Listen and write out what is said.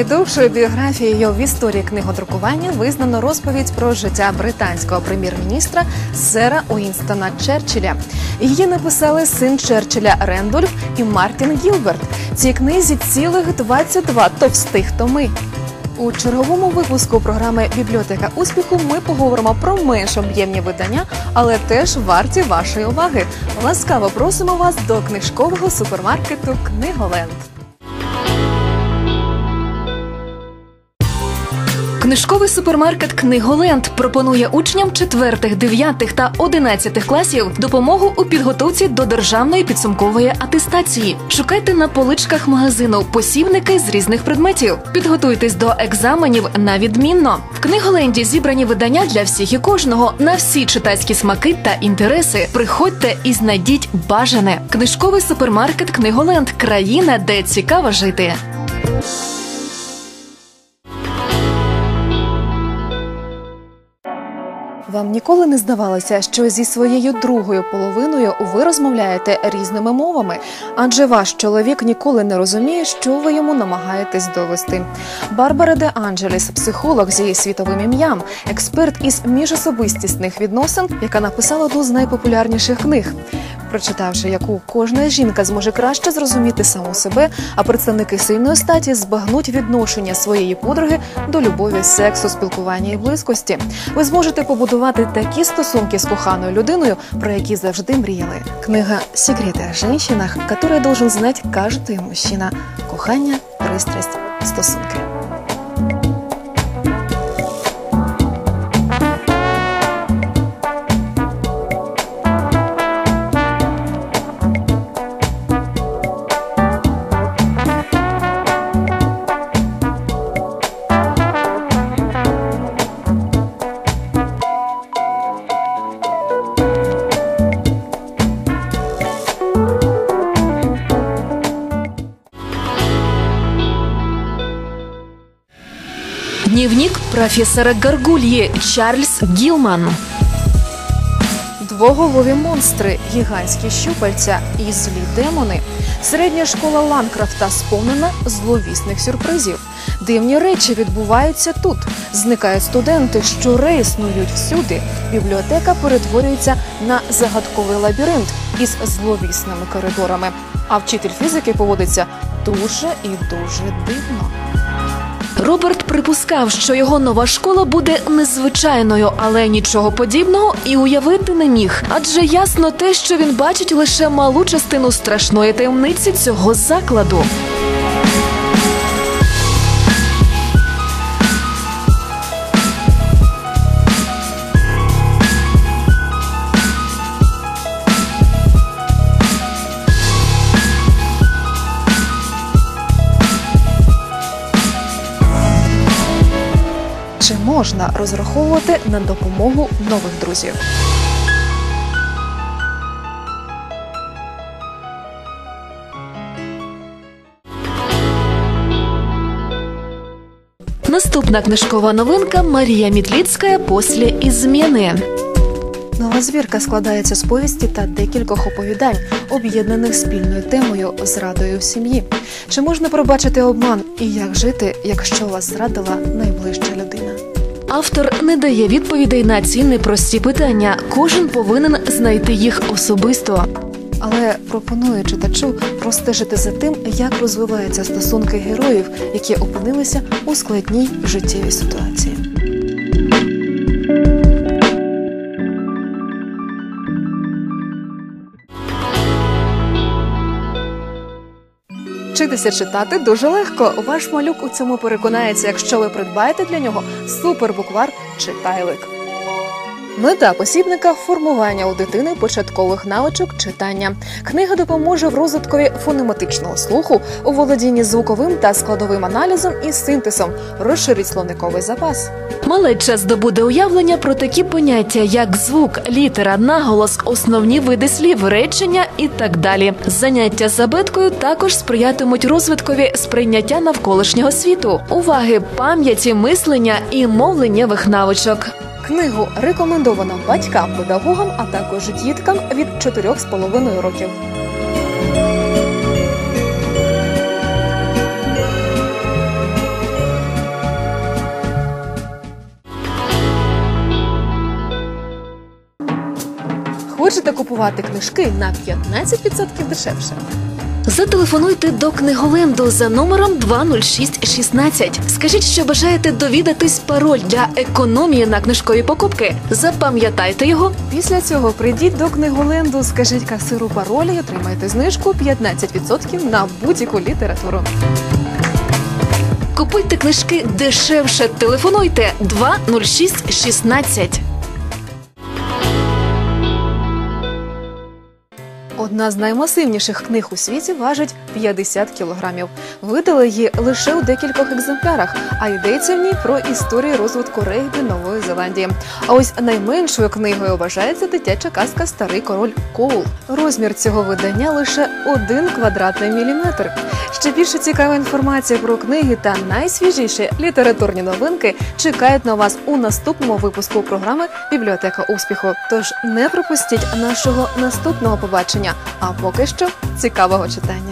Найдовшою біографією в історії книгодрукування визнано розповідь про життя британського прем'єр-міністра сера Уінстона Черчилля. Її написали син Черчилля Рендольф і Мартін Гілберт. Цій книзі цілих 22 товстих томи. У черговому випуску програми Бібліотека успіху ми поговоримо про менш об'ємні видання, але теж варті вашої уваги. Ласкаво просимо вас до книжкового супермаркету Книголенд. Книжковий супермаркет Книголенд пропонує учням 4, 9 та 11 класів допомогу у підготовці до державної підсумкової атестації. Шукайте на поличках магазину посівники з різних предметів. Підготуйтесь до екзаменів на відмінно. В книголенді зібрані видання для всіх і кожного на всі читацькі смаки та інтереси. Приходьте і знайдіть бажане. Книжковий супермаркет Книголенд країна, де цікаво жити. Вам ніколи не здавалося, що зі своєю другою половиною ви розмовляєте різними мовами, адже ваш чоловік ніколи не розуміє, що ви йому намагаєтесь довести. Барбара де Анджеліс, психолог з її світовим ім'ям, експерт із міжособистісних відносин, яка написала одну з найпопулярніших книг. Прочитавши, яку кожна жінка зможе краще зрозуміти саму себе, а представники сильної статі збагнуть відношення своєї подруги до любові, сексу, спілкування і близькості. Ви зможете побудувати такі стосунки з коханою людиною, про які завжди мріяли. Книга «Секрети о женщинах», которые должен знать каждый мужчина. Кохання, пристрасть, стосунки. Дневник професора Гаргульї Чарльз Гілман. Двоголові монстри, гігантські щупальця і злі демони. Середня школа Ланкрафта сповнена зловісних сюрпризів. Дивні речі відбуваються тут. Зникають студенти, що реіснують всюди. Бібліотека перетворюється на загадковий лабіринт із зловісними коридорами. А вчитель фізики поводиться дуже і дуже дивно. Роберт припускав, що його нова школа буде незвичайною, але нічого подібного і уявити не міг. Адже ясно те, що він бачить лише малу частину страшної таємниці цього закладу. Чи можна розраховувати на допомогу нових друзів? Наступна книжкова новинка Марія Мітліцька «Після ізміни». Нова збірка складається з повісті та декількох оповідань, об'єднаних спільною темою зрадою в сім'ї. Чи можна пробачити обман і як жити, якщо вас зрадила найближча людина? Автор не дає відповідей на ці непрості питання. Кожен повинен знайти їх особисто. Але пропоную читачу простежити за тим, як розвиваються стосунки героїв, які опинилися у складній життєвій ситуації. Вчитися читати дуже легко. Ваш малюк у цьому переконається, якщо ви придбаєте для нього супербуквар читайлик. Мета посібника формування у дитини початкових навичок читання. Книга допоможе в розвиткові фонематичного слуху, у володінні звуковим та складовим аналізом і синтезом, розширить словниковий запас. Малеча здобуде уявлення про такі поняття, як звук, літера, наголос, основні види слів, речення і так далі. Заняття з абеткою також сприятимуть розвиткові сприйняття навколишнього світу, уваги, пам'яті, мислення і мовленнєвих навичок. Книгу рекомендовано батькам, педагогам, а також діткам від 4,5 років. Хочете купувати книжки на 15% дешевше. Зателефонуйте до книголенду за номером 20616. Скажіть, що бажаєте довідатись пароль для економії на книжкові покупки. Запам'ятайте його. Після цього прийдіть до книголенду, скажіть касиру пароль і отримайте знижку 15% на будь-яку літературу. Купуйте книжки дешевше. Телефонуйте 20616. Одна з наймасивніших книг у світі важить 50 кілограмів. Видали її лише у декількох екземплярах, а йдеться в ній про історію розвитку регбі Нової Зеландії. А ось найменшою книгою вважається дитяча казка Старий король Коул. Розмір цього видання лише один квадратний міліметр. Ще більше цікава інформація про книги та найсвіжіші літературні новинки чекають на вас у наступному випуску програми Бібліотека успіху. Тож не пропустіть нашого наступного побачення. А поки що цікавого читання.